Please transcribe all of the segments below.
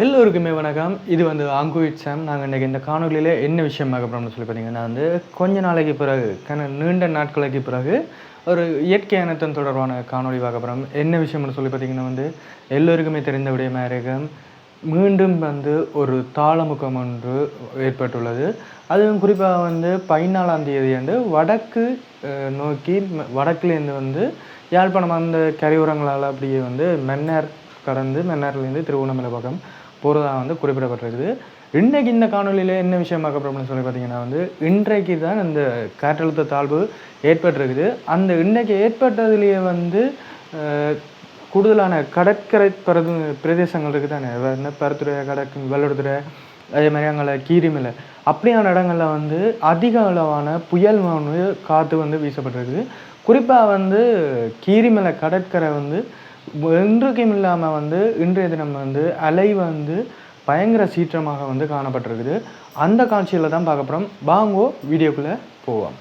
எல்லோருக்குமே வணக்கம். இது வந்து ஆங்குவிட் சாம் நாங்கள் இன்றைக்கி இந்த காணொலியில் என்ன விஷயம் பார்க்க போகிறோம்னு சொல்லி பார்த்தீங்கன்னா வந்து கொஞ்ச நாளைக்கு பிறகு கன நீண்ட நாட்களுக்கு பிறகு ஒரு இயற்கை இனத்தின் தொடர்பான காணொலி பார்க்க போகிறோம் என்ன விஷயம்னு சொல்லி பார்த்தீங்கன்னா வந்து எல்லோருக்குமே தெரிந்த விடயமாக இருக்கும் மீண்டும் வந்து ஒரு தாளமுகம் ஒன்று ஏற்பட்டுள்ளது. அதுவும் குறிப்பாக வந்து பதினாலாம் தேதி வந்து வடக்கு நோக்கி வடக்குலேருந்து வந்து யாழ்ப்பாணம் அந்த கரையோரங்களால் அப்படியே வந்து மன்னார் கடந்து மன்னார்லேருந்து திருவண்ணாமலை பக்கம் போகிறதா வந்து குறிப்பிடப்பட்டிருக்குது. இன்றைக்கு இந்த காணொலியில் என்ன விஷயமாக்கப்படும்னு சொல்லி பார்த்தீங்கன்னா வந்து இன்றைக்கு தான் இந்த காற்றழுத்த தாழ்வு ஏற்பட்டிருக்குது. அந்த இன்றைக்கு ஏற்பட்டதுலேயே வந்து கூடுதலான கடற்கரை பிரது பிரதேசங்கள் இருக்குது தானே என்ன பருத்துறை கடற்கு வெள்ளடுத்துறை அதே மாதிரி அங்கே கீரிமலை. அப்படியான இடங்களில் வந்து அதிக அளவான புயல் காற்று வந்து வீசப்பட்டிருக்குது. குறிப்பாக வந்து கீரிமலை கடற்கரை வந்து என்றைக்கும் இல்லாமல் வந்து இன்றைய தினம் வந்து அலை வந்து பயங்கர சீற்றமாக வந்து காணப்பட்டிருக்குது. அந்த காட்சியில் தான் பார்க்க போகிறோம் வாங்கோ வீடியோக்குள்ளே போவோம்.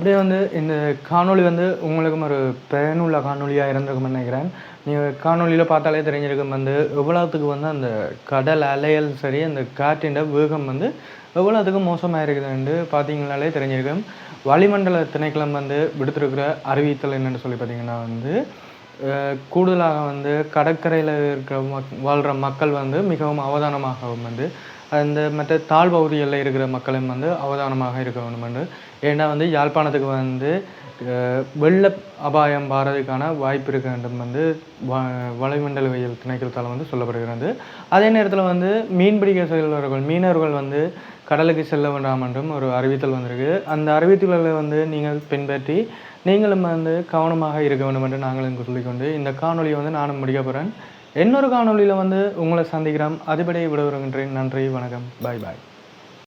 அப்படியே வந்து இந்த காணொளி வந்து உங்களுக்கும் ஒரு பயனுள்ள காணொலியாக இருந்திருக்கும்னு நினைக்கிறேன். நீங்கள் காணொலியில் பார்த்தாலே தெரிஞ்சிருக்கும் வந்து எவ்வளோத்துக்கு வந்து அந்த கடல் அலையல் சரி அந்த காற்றின் வேகம் வந்து எவ்வளோத்துக்கு மோசமாக இருக்குதுன்னு பார்த்தீங்கனாலே தெரிஞ்சிருக்கும். வளிமண்டல திணைக்களம் வந்து விடுத்திருக்கிற அறிவித்தல் என்னென்னு சொல்லி பார்த்தீங்கன்னா வந்து கூடுதலாக வந்து கடற்கரையில் இருக்கிற மக் வாழ்கிற மக்கள் வந்து மிகவும் அவதானமாகவும் வந்து அந்த மற்ற தாழ் பகுதிகளில் இருக்கிற மக்களும் வந்து அவதானமாக இருக்க வேண்டும் என்று. ஏன்னா வந்து யாழ்ப்பாணத்துக்கு வந்து வெள்ள அபாயம் வாரதுக்கான வாய்ப்பு இருக்க வேண்டும் வந்து வ வளிமண்டலவியல் திணைக்களத்தால் வந்து சொல்லப்படுகிறது. அதே நேரத்தில் வந்து மீன்பிடிக்க செல்பவர்கள் மீனவர்கள் வந்து கடலுக்கு செல்ல வேண்டாம் என்றும் ஒரு அறிவித்தல் வந்திருக்கு. அந்த அறிவித்தல்களை வந்து நீங்கள் பின்பற்றி நீங்களும் வந்து கவனமாக இருக்க வேண்டும் என்று நாங்கள் சொல்லிக்கொண்டு இந்த காணொளியை வந்து நானும் முடிக்க போகிறேன் இன்னொரு காணொலியில் வந்து உங்களை சந்திக்கிறோம் அதுபடி விட நன்றி வணக்கம். பாய் பாய்